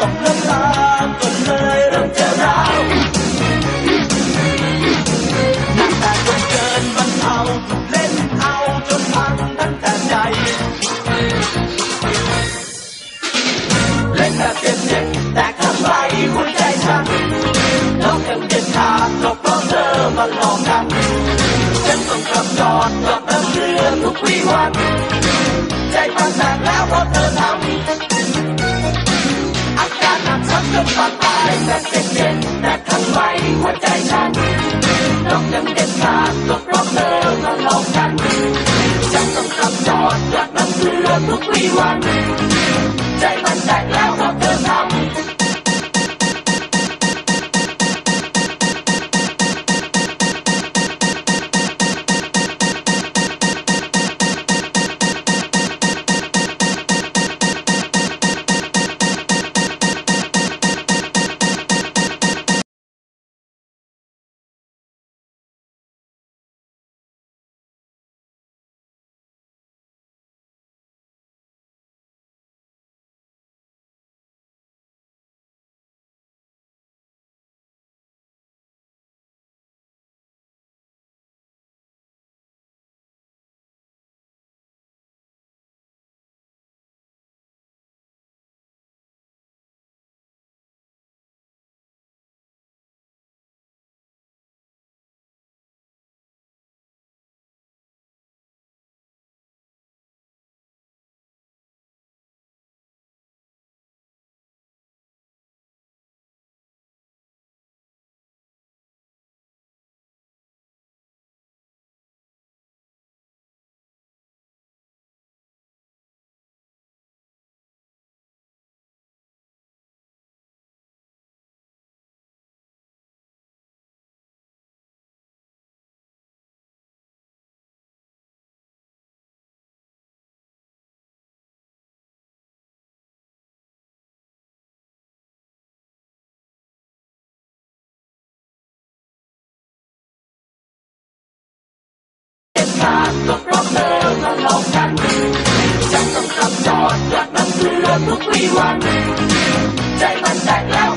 ต้องเลิกลามก็เลยเริ่มจะร้าวหนักแต่จนเกินบรรเทาถูกเล่นเอาจนพังตั้งแต่ใจ เล่นแบบเจ็บๆแต่ข้างในหัวใจฉันนอกจากเด็ดขาดก็เพราะเธอมาหลอกกันฉันต้องขับจอดจอดน้ำเรือทุกวีวัน ใจมันแตกแล้วเพราะเธอทำ แต่เจ็บๆแต่ข้างในหัวใจฉันนอกยังเด็ดขาดก็เพราะเธอมาหลอกกันฉันต้องขับจอดจอดน้ำเรือทุกวีวัน ใจมันแตกแล้วเพราะเธอทำ เด็ดขาก็เพราะเธอมาหลอกกันฉันต้องขับจอดจอดน้ำเกลือทุกวีวัน ใจมันแตกแล้ว